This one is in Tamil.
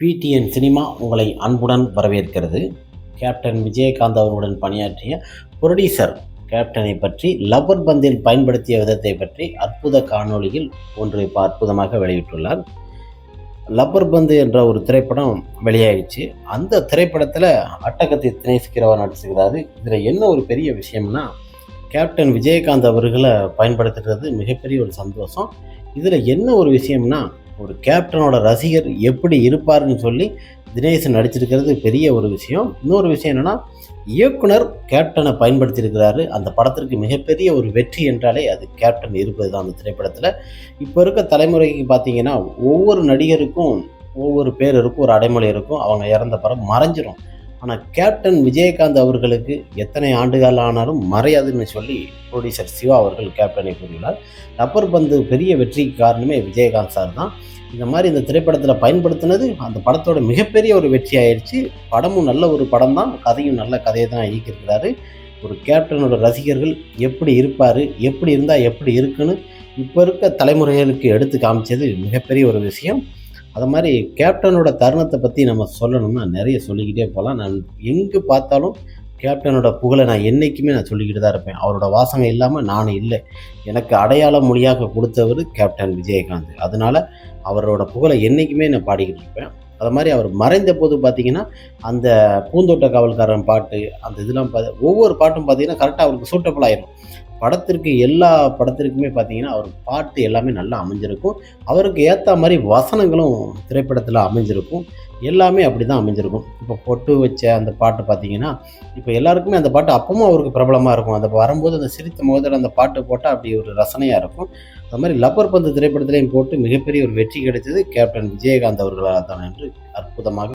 பிடிஎன் சினிமா உங்களை அன்புடன் வரவேற்கிறது. கேப்டன் விஜயகாந்த் அவர்களுடன் பணியாற்றிய புரொடியூசர் கேப்டனை பற்றி லப்பர் பந்தில் பயன்படுத்திய விதத்தை பற்றி அற்புத காணொளியில் ஒன்று இப்போ அற்புதமாக வெளியிட்டுள்ளார். லப்பர் பந்து என்ற ஒரு திரைப்படம் வெளியாகிடுச்சு அந்த திரைப்படத்தில் அட்டகத்தை தினேசிக்கிறவர் நடிச்சுக்கிறாரு இதில் என்ன ஒரு பெரிய விஷயம்னா கேப்டன் விஜயகாந்த் அவர்களை பயன்படுத்துகிறது மிகப்பெரிய ஒரு சந்தோஷம். இதில் என்ன ஒரு விஷயம்னா ஒரு கேப்டனோட ரசிகர் எப்படி இருப்பாருன்னு சொல்லி தினேசன் நடிச்சிருக்கிறது பெரிய ஒரு விஷயம். இன்னொரு விஷயம் என்னென்னா இயக்குனர் கேப்டனை பயன்படுத்தியிருக்கிறாரு. அந்த படத்திற்கு மிகப்பெரிய ஒரு வெற்றி என்றாலே அது கேப்டன் இருப்பது தான் அந்த திரைப்படத்தில். இப்போ இருக்க தலைமுறைக்கு பார்த்தீங்கன்னா ஒவ்வொரு நடிகருக்கும் ஒவ்வொரு பேர் இருக்கும் ஒரு அடைமொழி இருக்கும். அவங்க இறந்த படம் மறைஞ்சிரும். ஆனால் கேப்டன் விஜயகாந்த் அவர்களுக்கு எத்தனை ஆண்டுகள் ஆனாலும் மறையாதுன்னு சொல்லி ப்ரொடியூசர் சிவா அவர்கள் கேப்டனை கூறியுள்ளார். ரப்பர் பந்து பெரிய வெற்றிக்கு காரணமே விஜயகாந்த் சார் தான். இந்த மாதிரி இந்த திரைப்படத்தில் பயன்படுத்தினது அந்த படத்தோட மிகப்பெரிய ஒரு வெற்றி ஆயிடுச்சு படமும் நல்ல ஒரு படம் தான் கதையும் நல்ல கதையை தான் இயக்கியிருக்கிறாரு. ஒரு கேப்டனோட ரசிகர்கள் எப்படி இருப்பார் எப்படி இருந்தால் எப்படி இருக்குன்னு இப்போ இருக்க தலைமுறைகளுக்கு எடுத்து காமிச்சது மிகப்பெரிய ஒரு விஷயம். அது மாதிரி கேப்டனோட தருணத்தை பற்றி நம்ம சொல்லணும்னா நிறைய சொல்லிக்கிட்டே போகலாம் நான் எங்கே பார்த்தாலும் கேப்டனோட புகழை நான் என்றைக்குமே நான் சொல்லிக்கிட்டு தான் இருப்பேன். அவரோட வாசகம் இல்லாமல் நான் இல்லை. எனக்கு அடையாள மொழியாக கொடுத்தவர் கேப்டன் விஜயகாந்த். அதனால் அவரோட புகழை என்றைக்குமே நான் பாடிக்கிட்டு இருப்பேன். அது மாதிரி அவர் மறைந்த போது பார்த்திங்கன்னா அந்த பூந்தோட்ட காவல்காரன் பாட்டு அந்த இதெல்லாம் பார்த்து ஒவ்வொரு பாட்டும் பார்த்தீங்கன்னா கரெக்டாக அவருக்கு சூட்டபிள் ஆயிரும். படத்திற்கு எல்லா படத்திற்குமே பார்த்தீங்கன்னா அவர் பாட்டு எல்லாமே நல்லா அமைஞ்சிருக்கும். அவருக்கு ஏற்ற மாதிரி வசனங்களும் திரைப்படத்தில் அமைஞ்சிருக்கும். எல்லாமே அப்படி தான் அமைஞ்சிருக்கும். இப்போ பொட்டு வச்ச அந்த பாட்டு பார்த்தீங்கன்னா இப்போ எல்லாருக்குமே அந்த பாட்டு அப்பவும் அவருக்கு பிரபலமாக இருக்கும். அந்த வரும்போது அந்த சிரித்த முகத்தில் அந்த பாட்டு போட்டால் அப்படி ஒரு ரசனையாக இருக்கும். அது மாதிரி லப்பர் பந்து திரைப்படத்திலையும் போட்டு மிகப்பெரிய ஒரு வெற்றி கிடைத்தது கேப்டன் விஜயகாந்த் அவர்களால் தான் என்று அற்புதமாக